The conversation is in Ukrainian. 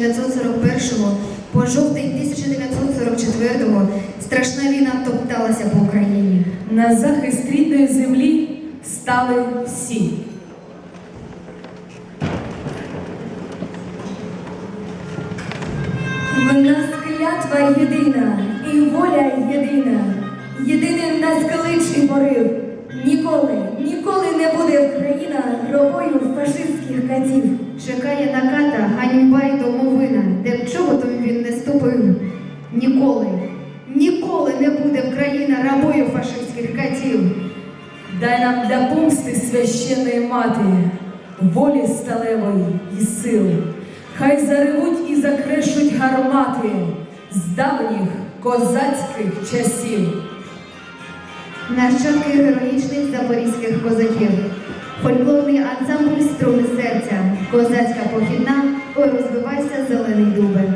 1941 по жовтень 1944 страшна війна топталася по Україні. На захист рідної землі стали всі. В нас клятва єдина і воля єдина. Катів. Чекає наката, ганьба й домовина, де б чоботом він не ступив. Ніколи, ніколи не буде Україна рабою фашистських катів. Дай нам для помсти священної мати, волі сталевої і сил. Хай заревуть і закрешуть гармати з давніх козацьких часів. Нащадки героїчних запорізьких козаків, фольклорний ансамбль струни Козацька похідна, ой, розбивайся, зелений дубе.